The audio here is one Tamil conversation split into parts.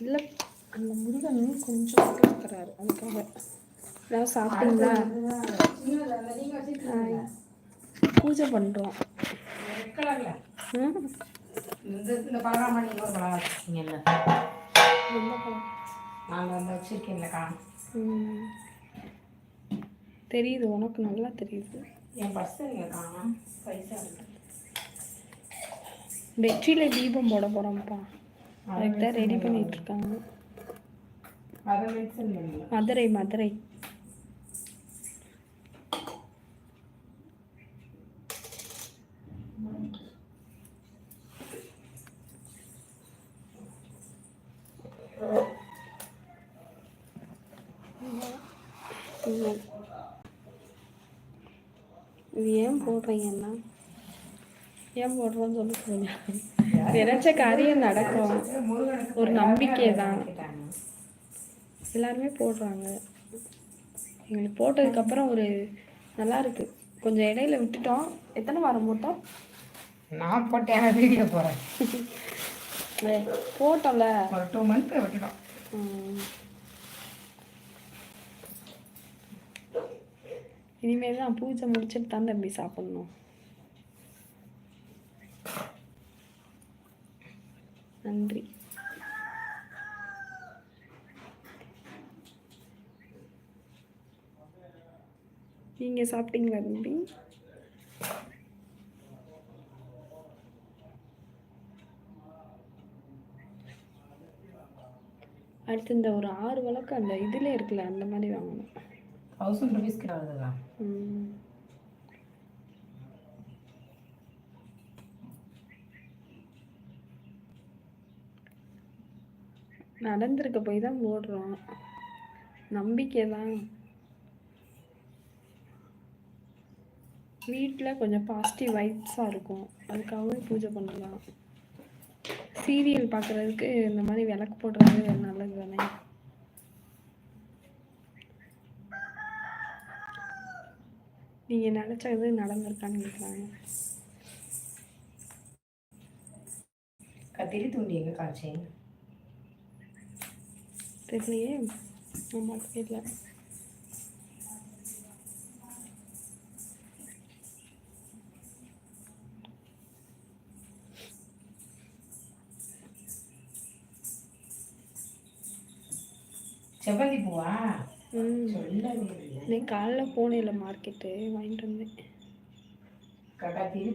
இல்லை அந்த முருகன் கொஞ்சம் மட்டும் இருக்கிறாரு. அதுக்காக. ஏதாவது சாப்பிட்டீங்களா. பூஜை பண்ணுறோம். தெரியுது உனக்கு நல்லா தெரியுது. என் பர்ஸ் பைசா வெற்றில தீபம் போட போகிறோம்ப்பா அதுக்கு தான் ரெடி பண்ணல மதுரை மதுரை. இது ஏன் போடுறீங்கன்னா? ஏன் போடுறோன்னு சொல்லி சொல்லுங்க நினைச்ச காரியம் நடக்கும். ஒரு நம்பிக்கை தான் எல்லாருமே போடுறாங்க. எங்களுக்கு போட்டதுக்கப்புறம் ஒரு நல்லா இருக்கு. கொஞ்சம் இடையில விட்டுட்டோம். எத்தனை வாரம் போட்டோம்? நான் போட்டேன். வீடியோ போகிறேன் போட்டோம்ல. ஒரு டூ மந்த் விட்டுட்டோம். இனிமேல் தான் பூஜை முடிச்சுட்டு தான் தம்பி சாப்பிடணும். நன்றி. நீங்க சாப்பிட்டீங்களா தம்பி? அடுத்து இந்த ஒரு ஆறு விளக்கு அந்த இதுல இருக்குல்ல அந்த மாதிரி வாங்கணும். தௌசண்ட் ருபீஸ் கிட்ட ம். நடந்திருக்க போய் தான் ஓடுறோம். நம்பிக்கை தான் வீட்டில் கொஞ்சம் பாசிட்டிவ் வைப்ஸாக இருக்கும். அதுக்காகவே பூஜை பண்ணலாம். சீரியல் பார்க்குறதுக்கு இந்த மாதிரி விளக்கு போடுறது நல்லது தானே நீங்கள் நினச்சது நடந்திருக்கான்னு கேட்குறாங்க கத்திரி தூண்டி எங்கே காய்ச்சேன் தெரியலையே நம்ம தெரியல செவ்வந்தி பூவா இன்னைக்கு காலைல போனேன்ல மார்க்கெட்டு வாங்கிட்டு வந்தேன்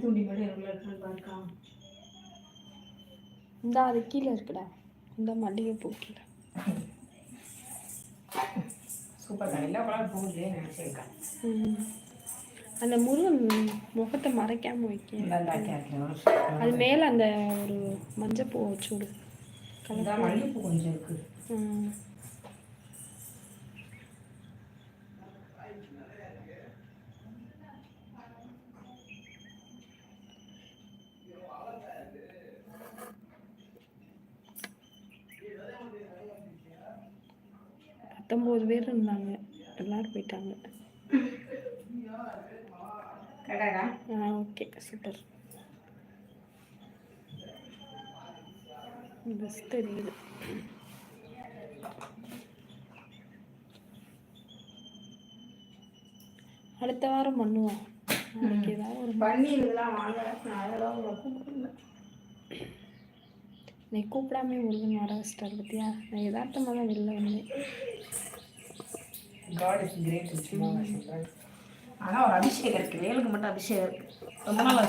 தூண்டி இந்த அது கீழே இருக்குடா இந்த மல்லிகைப்பூ கீழே சூப்பர். எல்லா நினச்சிருக்கேன். அந்த முருகன் முகத்தை மறைக்காம வைக்க அது மேலே அந்த ஒரு மஞ்சப்பூ வச்சு விடு மல்லிகைப்பூ கொஞ்சம் இருக்கு. பத்தொம்போது பேர் இருந்தாங்க. எல்லாரும் போயிட்டாங்க. ஆ ஓகே. சூப்பர். பஸ் தெரியுது. அடுத்த வாரம் பண்ணுவோம். நாளைக்கு ஏதாவது ஒரு பண்ணி இதெல்லாம் வாங்க. நான் அதெல்லாம் கூப்பிடல நீ கூப்பிடாமே முருகன் வர வச்சிட்டாரு பத்தியா? நான் யதார்த்தமாக தான் வெளில வந்தேன். ஆனால் ஒரு அபிஷேகம் இருக்கு. வேலுக்கு மட்டும் அபிஷேகம் இருக்கு. ரொம்ப நாள்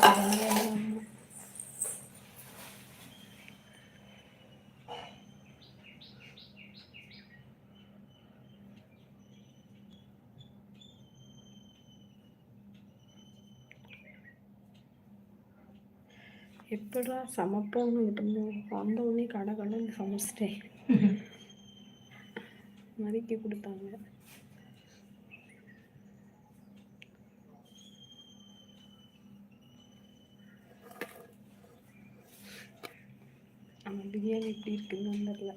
எப்படா சமைப்போம்னு விட்டுருந்தோம் வந்த கடை கடைன்னு சமைச்சிட்டேன். மதிக்க கொடுத்தாங்க. ஆனால் பிரியாணி எப்படி இருக்குன்னு வந்துடல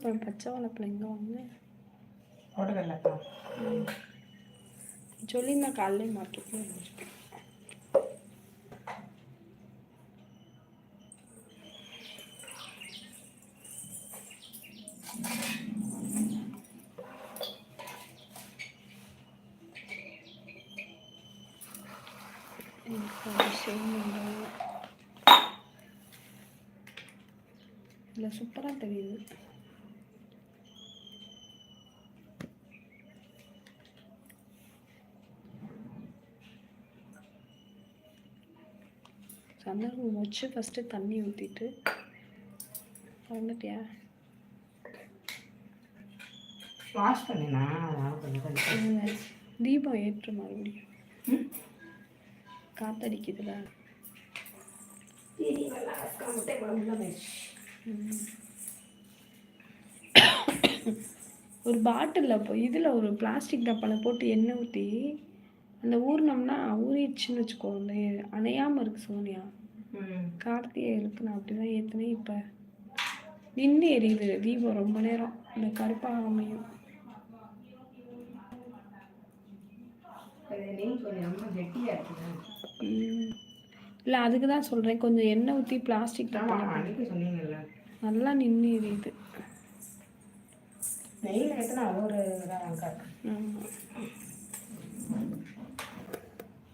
வாழைப்பழம் பச்சை வாழைப்பழம் எங்கே வாங்க போட்டதில்லக்கா சொல்லியிருந்தா காலையிலே மார்க்கெட்ல இருந்துச்சு எனக்கு அபிஷேகம் பண்றாங்க. இதுல சூப்பரா தெரியுது சந்தனம் வச்சு ஃபஸ்ட்டு தண்ணி ஊற்றிட்டு வந்துட்டியா வாஷ் பண்ணினா தீபம் ஏற்று மறுபடியும். காத்தடிக்குதுல. ஒரு பாட்டிலில் போய் இதில் ஒரு பிளாஸ்டிக் டப்பாவில் போட்டு எண்ணெய் ஊற்றி அந்த ஊறினோம்னா ஊறிடுச்சுன்னு வச்சுக்கோ அந்த அணையாமல் இருக்கு சோனியா. ம் கார்த்திகைகளுக்கு நான் அப்படி தான் ஏற்றினேன் இப்போ நின்று எரியுது. தீபம் ரொம்ப நேரம். இந்த கெட்டியாக இருக்குது இல்லை அதுக்கு தான் சொல்கிறேன் கொஞ்சம் எண்ணெய் ஊற்றி பிளாஸ்டிக் நல்லா நின்று எரியுது.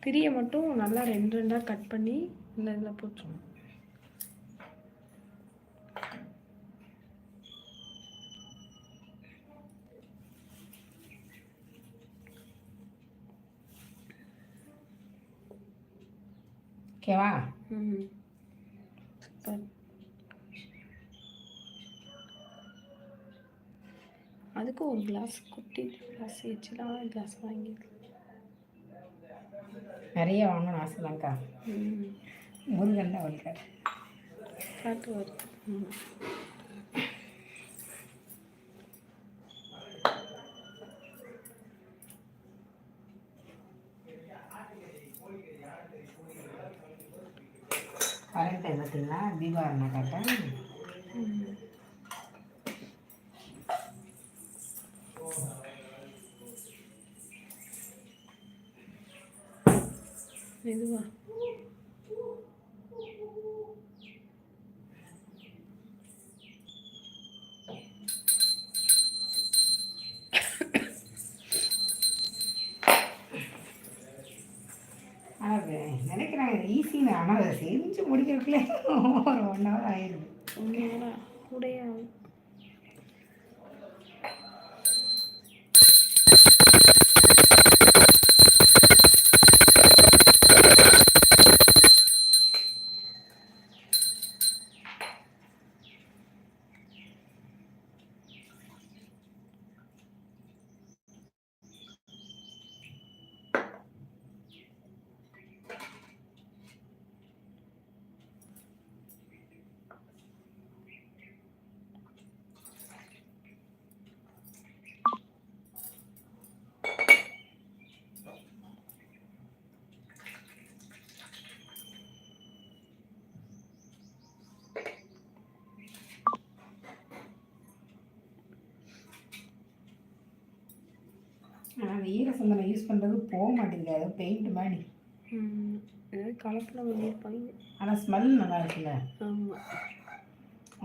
திரியை மட்டும் நல்லா ரெண்டு ரெண்டாக கட் பண்ணி இந்த இதில் போட்டுருணும் ஓகேவா ம் சூப்பர் அதுக்கும் ஒரு கிளாஸ் குட்டி கிளாஸ் வச்சுலாம் கிளாஸ் வாங்கிக்கலாம் நிறைய வாங்கணும் ஆசைதான்க்கா. ம் முருகன் தான் வலிக்காரு காட்டு வருது ம் கரண்ட் பார்த்தீங்களா? தீபாவளி காட்டேன் for now I அந்த ஈரசந்தனம் யூஸ் பண்ணுறது போக மாட்டேங்குது. அது பெயிண்ட் மாதிரி. கலப்படம் பண்ணியிருப்பாங்க ஆனால் ஸ்மெல் நல்லா இருக்குல்ல? ஆமாம்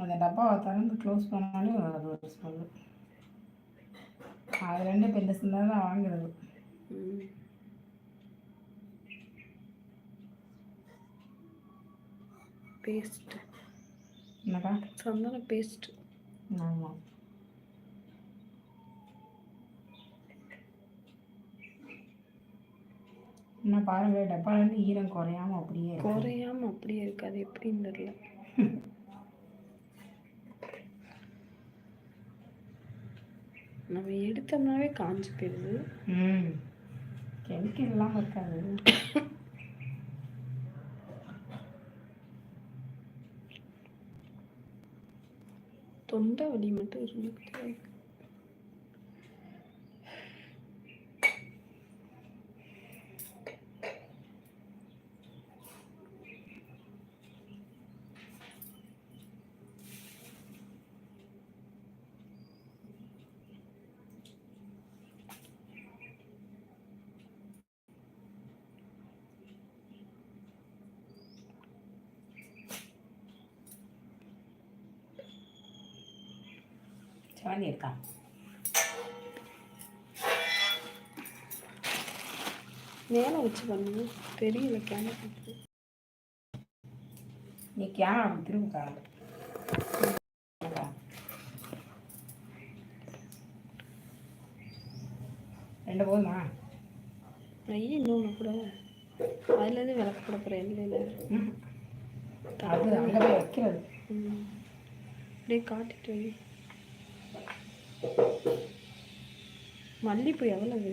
அந்த டப்பாவை திறந்து க்ளோஸ் பண்ணாலே அது ஒரு ஸ்மெல்லு அது ரெண்டு இப்போ இந்த சிந்தனை தான் வாங்குறது. பேஸ்ட் என்னக்கா? சந்தன பேஸ்ட் ஆமாம் என்ன பாருங்க டப்பாலேருந்து ஈரம் குறையாம அப்படியே. குறையாம அப்படியே இருக்கு. அது எப்படின்னு தெரியல. நம்ம எடுத்தோம்னாவே காஞ்சு போயிடுது. ம். கெமிக்கல் இல்லாமல் இருக்காது. தொண்டை வலி மட்டும் இருந்துக்கிட்டே இருக்கா மேலே வச்சு பண்ணுங்க தெரியல கேமரா நீ கேமரா திரும்புக்கா ரெண்டு போதுமா? ஐயே இன்னொன்று கூட. அதுலேருந்து விளக்கு போட போகிறேன் இல்லை. அது அங்கே போய் வைக்கிறது. அப்படியே காட்டிட்டு மல்லிப்பூ எவ்வளவு?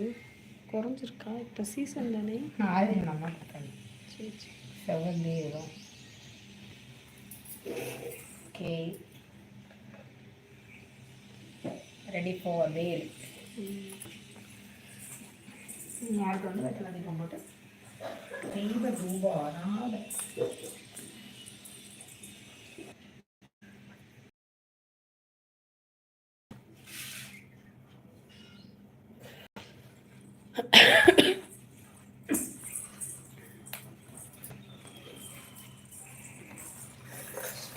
குறைஞ்சிருக்கா? இப்போ சீசன் தானே? ஆறு நம்ம சரி சரி. செவந்தி வரும் ஓகே. ரெடி ஃபார் வேல் ம். யாருக்கு வந்து வெத்தலை தீபம் போட்டு? தெய்வ ரூபம் வராத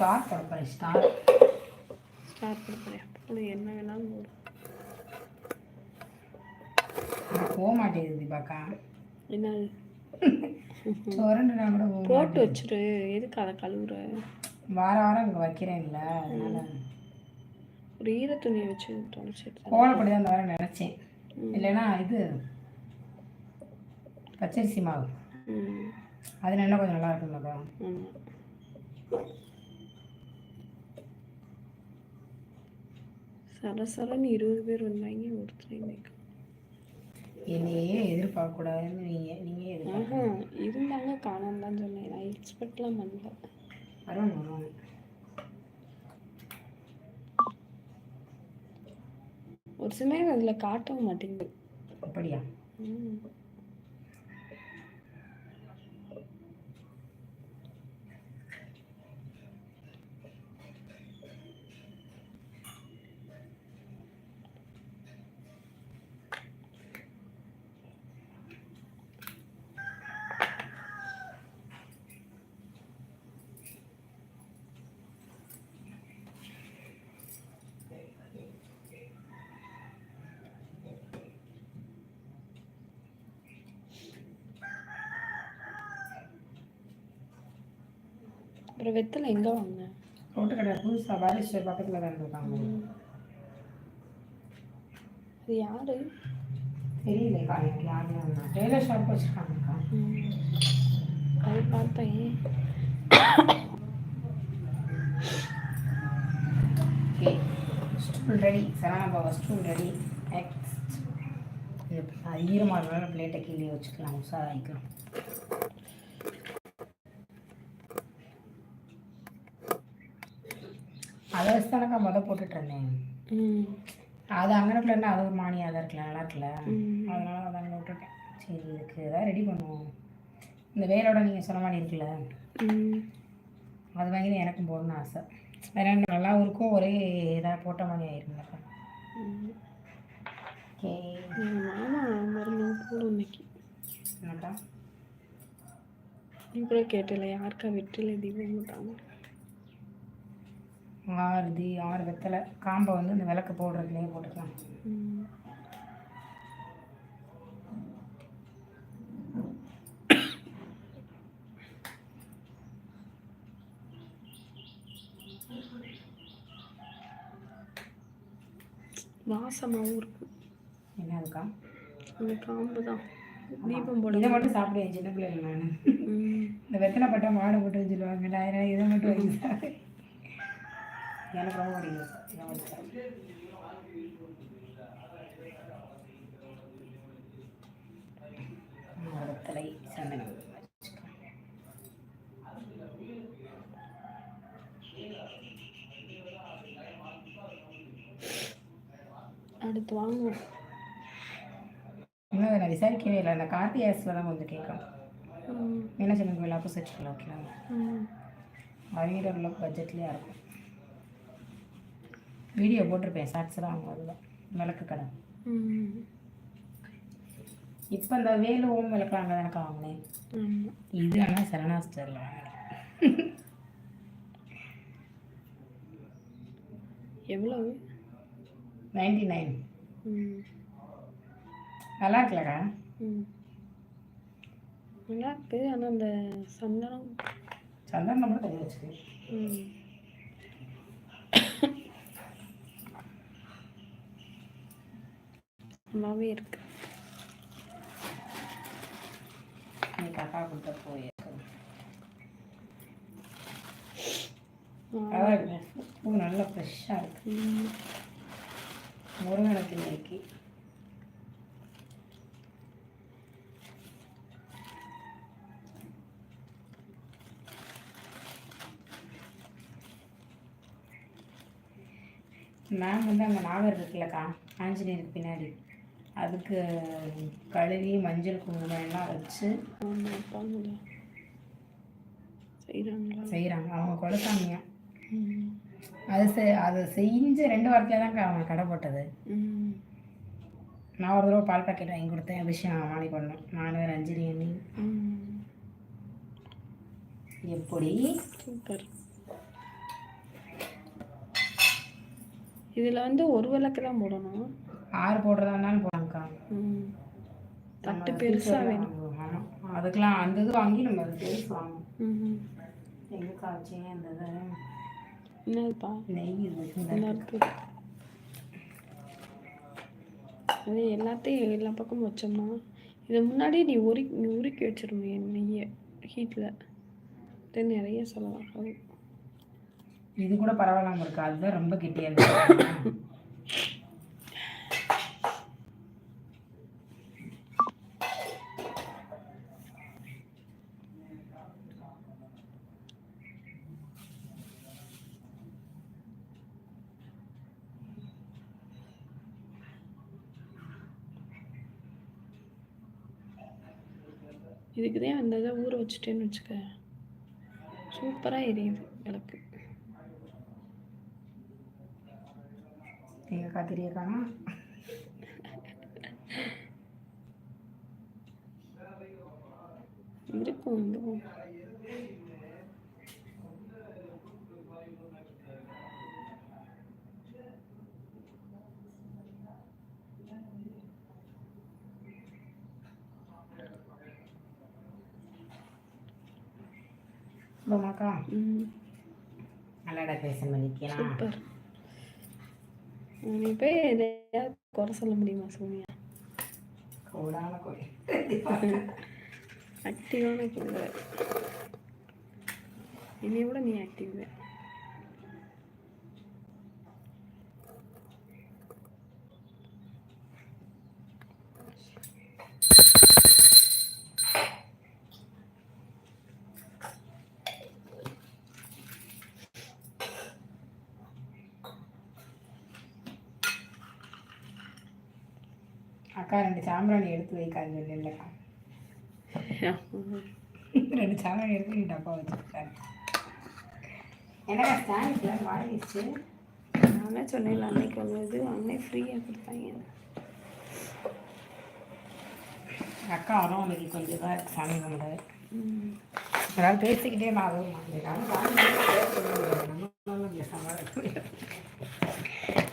ஸ்டார் போட ஸ்டார். ஸ்டார்ட் பண்ண போகிறேன் என்ன வேணாலும் போக மாட்டேங்குது தீபாக்கா என்ன? கூட போட்டு வச்சுரு. எதுக்கு அதை கழுவுற? வார வாரம் இங்கே வைக்கிறேன்ல அதனால. ஒரு ஈர துணியை வச்சு தொடச்சிட்டு கோலப்படி தான் இந்த வாரம் நினச்சேன். இல்லைன்னா இது பச்சரிசி மாவு. அது என்ன கொஞ்சம் நல்லா இருக்கும்லக்கா ஆமாம் சரசரன்னு இருபது பேர் வந்தாங்க ஒருத்தர் இன்னைக்கு. என்னையே எதிர்பார்க்கக்கூடாதுன்னு நீங்கள் நீங்கள் எதிர்பார்க்க இருந்தாங்க காணாம தான் சொன்னேன். நான் எக்ஸ்பெக்ட்லாம் பண்ணல. வரும் வரும் ஒரு சில நேரம் அதில் காட்டவும் மாட்டேங்குது. அப்படியா? ம். அப்புறம் வெத்தலை எங்கே வாங்க ரோட்டு கடை புதுசாக பாலேஸ்வர் பக்கத்தில் தான் இருக்காங்க அது யாரு? தெரியலக்கா எனக்கு வந்தா டெய்லர் ஷாப் வச்சுருக்காங்கக்கா. அது பார்த்தேன். ஓகே ஸ்டூல் ரெடி சரணா பாபா ஸ்டூல் ரெடி நெக்ஸ்ட் ஈரமாக பிளேட்டை கீழே வச்சுக்கலாம். உஷாராகிக்கலாம் அதை வச்சு தானக்கா மொதல் ம். அது அங்கனக்குள்ள இருந்தால் அது ஒரு மானியாக தான் இருக்குல்ல நல்லா இருக்குல்ல. அதனால அதை அங்கே விட்டுட்டேன். சரி இதுக்கு ஏதாவது ரெடி பண்ணுவோம். இந்த வேலோட நீங்கள் சொன்ன மாதிரி இருக்குல்ல? ம். அது வாங்கி எனக்கும் போடணும்னு ஆசை. வேற நல்லாவும் இருக்கும் ஒரே இதாக போட்ட மாதிரி ஆயிருந்தாக்கா. ஓகே இன்னைக்கு. என்னக்கா நீ கூட கேட்டல யாருக்கா வெற்றில தீபம் போட்டாங்க ஆறு தி ஆறு வெத்தலை காம்பை வந்து இந்த விளக்கு போடுறதுலேயே போட்டுக்கலாம். வாசமாகவும் இருக்கு. என்ன அதுக்கா? அந்த காம்பு தான். தீபம் போட இதை மட்டும் சாப்பிடுவேன் சின்ன பிள்ளைங்க நான். இந்த வெத்தலை பட்டா மாடு போட்டு வச்சுருவாங்க. அதனால இதை மட்டும் வாங்கி சாப்பிடுவேன். எனக்கு ரொம்ப பிடிக்கும். வெத்தலை சந்தனம். அடுத்து வாங்குவோம் இன்னும் நான் விசாரிக்கவே இல்லை. அந்த கார்த்திகாஸில் தான் கொஞ்சம் கேட்கும். மீனாட்சி கோயில் ஆப்போசிட் ஓகேங்களா. அவங்க உள்ள பட்ஜெட்லேயே இருக்கும். வீடியோ போட்டிருப்பேன் ஷார்ட்ஸ்லாம் அவங்க அதில் விளக்கு கடை. இப்போ இந்த வேலு ஓம் விளக்கு அங்கே தானே வாங்கினேன் இது ஆனால் சரணா ஸ்டோரில் வாங்கினேன் எவ்வளவு? நைன்டி நைன் நல்லா இருக்குல்லக்கா. நல்லா இருக்கு ஆனால் அந்த சந்தனம். சந்தனம் மட்டும் கையில் வச்சுக்கு நல்லாவே இருக்கு. அக்கா கொடுத்த போய் பூ நல்லா ஃப்ரெஷ்ஷாக இருக்கு. ம். முருங்கனத்து இன்னைக்கு. நான் வந்து அங்கே நாகர் இருக்குல்லக்கா ஆஞ்சநேயருக்கு பின்னாடி. அதுக்கு கழுவி மஞ்சள் குங்குமம் எல்லாம் வச்சு செய்கிறாங்க அவங்க குலசாமியா அது செ அதை செஞ்சு ரெண்டு வாரத்தில் தான்க்கா அவங்க கடை போட்டது. நான் ஒரு தடவை பால் பாக்கெட் வாங்கி கொடுத்தேன். அபிஷேகம் மாலை பண்ணோம் நானு ரஞ்சினி அண்ணி. எப்படி? சூப்பர். இதில் வந்து ஒரு விளக்கு தான் போடணும். ஆறு போடுறதா இருந்தாலும் போடலாம்க்கா ம் தட்டு பெருசாக வேணும். ஆமாம் அதுக்கெலாம் அந்த இது வாங்கி நம்ம அது பெருசு வாங்கணும். எங்கே காய்ச்சி அந்த என்னதுப்பா? நெய் அது எல்லாத்தையும் எல்லா பக்கமும் வச்சோம்னா இதை முன்னாடி நீ உரி நீ உருக்கி வச்சிருவேன் நெய்யை ஹீட்டில் நிறைய செலவாகும் இது கூட பரவாயில்லாம இருக்கு? அதுதான் ரொம்ப கெட்டியாக இருக்கு. இதுக்கு தான் அந்த இதை ஊற வச்சுட்டேன்னு வச்சுக்க சூப்பராக எரியுது விளக்கு. எங்கள் கத்திரியை காணும் இருக்கும் இதுவும் போமாக்கா ம் நல்லா டெக்கரேஷன் பண்ணிக்கலாம் சூப்பர் நீ போய் எதையாவது குறை சொல்ல முடியுமா சோனியா கூடான கோழி ஆக்டிவான பொண்ணு என்னைய விட நீ ஆக்டிவ் அக்கா ரெண்டு சாம்பிராணி எடுத்து வைக்காது இல்லைக்கா ரெண்டு சாம்பிராணி எடுத்து நீ டப்பா வச்சுருக்காரு என்னக்கா ஸ்டாண்ட் வாங்கிடுச்சு நானே சொன்னேன் அன்னைக்கு ஒன்று இது அன்னை ஃப்ரீயாக கொடுத்தாங்க. அக்கா வரும் அன்னைக்கு கொஞ்சம் இதாக இருக்கு சாமி கும்பிடு. அதாவது பேசிக்கிட்டே நான் அதுவும்.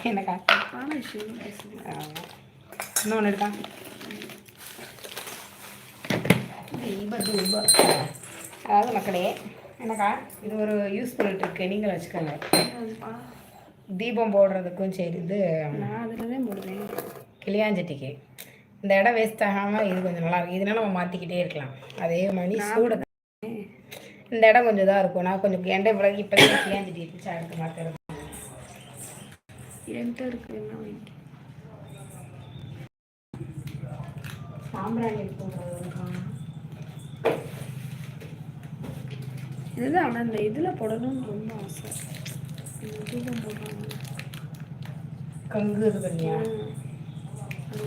என்னக்கா தப்பான விஷயம் பேசுகிறேன் ஆமா. இன்னொன்று இருக்கா? அதாவது மக்களே என்னக்கா? இது ஒரு யூஸ்ஃபுல் இருக்கு. நீங்கள் வச்சுக்கோங்க. தீபம் போடுறதுக்கும் சரி இது கிளியாஞ்சட்டிக்கு. இந்த இடம் வேஸ்ட் ஆகாமல் இது கொஞ்சம் நல்லா இருக்கும் இதனால நம்ம மாற்றிக்கிட்டே இருக்கலாம். அதே மாதிரி சூடு. இந்த இடம் கொஞ்சம் இதாக இருக்கும். நான் கொஞ்சம் எண்டை பிறகு இப்போ கிளியாஞ்சட்டி இருந்துச்சு அடுத்து மாற்றுறது என்கிட்ட இருக்கு என்ன சாம்பிராணி இருக்கும் இதுதான் ஆனால் அந்த இதில் போடணும்னு ரொம்ப ஆசை. இந்த தூபம் போடுறாங்க. கங்கு இது பண்ணியா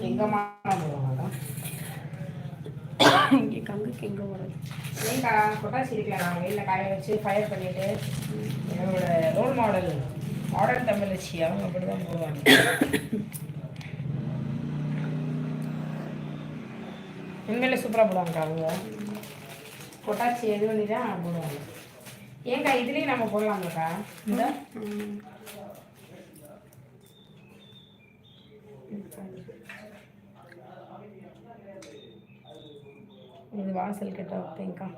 எங்கள் மாமா போடுவாங்க? இங்கே கங்குக்கு எங்கே போடுறது ஏங்கா கொட்டாச்சி இருக்கலாம் நான் வெயிலில் காய வச்சு ஃபயர் பண்ணிட்டு என்னோட ரோல் மாடல் மாடர்ன் தமிழச்சி அவங்க அப்படி தான் போடுவாங்க. உண்மையிலே சூப்பராக போடுவாங்கக்கா அவங்க. பொட்டாச்சி எது பண்ணி தான் போடுவாங்க. ஏங்கா இதுலேயும் நம்ம போடலாம்லக்கா இந்த? இது வாசல் கிட்ட வைப்பேங்க்கா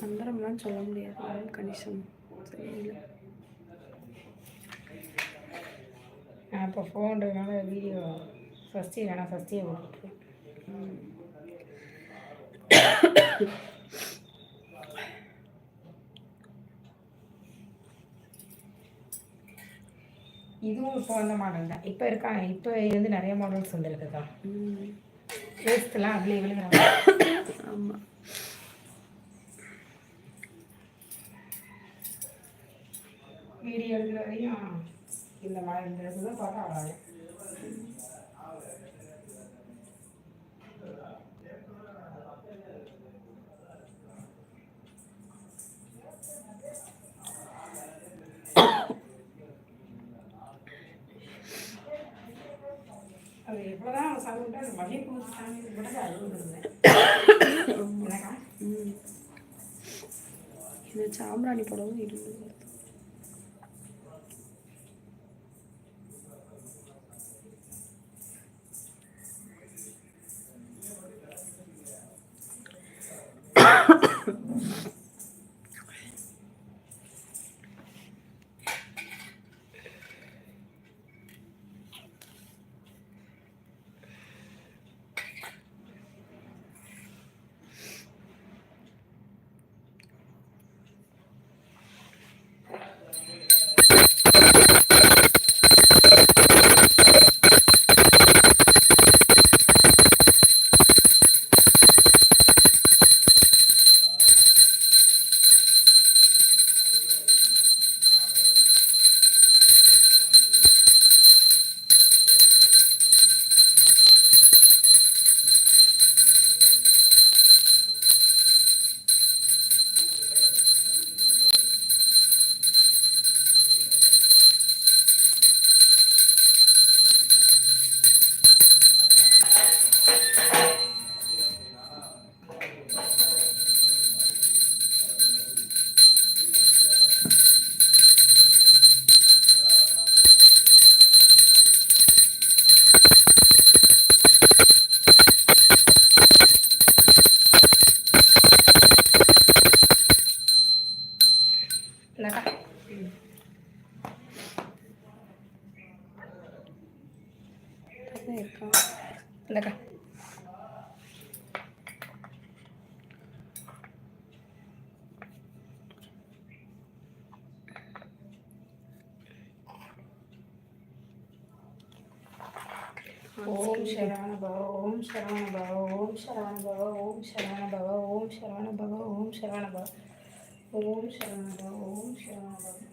சந்தரம்லாம் சொல்ல முடியாது. கணிசம். சரிங்களா நான் இப்போ ஃபோன்றதுனால வீடியோ ஃபஸ்ட்டு வேணாம் ஃபஸ்ட்டே போட்டுருக்கேன் இதுவும் இப்போ வந்த மாடல் தான். இப்போ இருக்காங்க. இப்போ வந்து நிறைய மாடல்ஸ் வந்துருக்குக்கா ம் வேஸ்ட்லாம் அதுலேயே விழுகிறாங்க ஆமாம் வீடியோ எடுக்கிற வரையும் இந்த மாதிரி இந்த இதுதான் பார்த்தா அவ்வளோ அது எவ்வளோதான் சவுண்டு அது மதிய பூத்து சாமி ம். இந்த சாம்பிராணி படமும் இருந்தது శరవణ భవ ఓం శరవణ భవ ఓం శరవణ భవ ఓం శరవణ భవ ఓం శరవణ భవ ఓం శరవణ భవ ఓం శరవణ భవ ఓం శరవణ భవ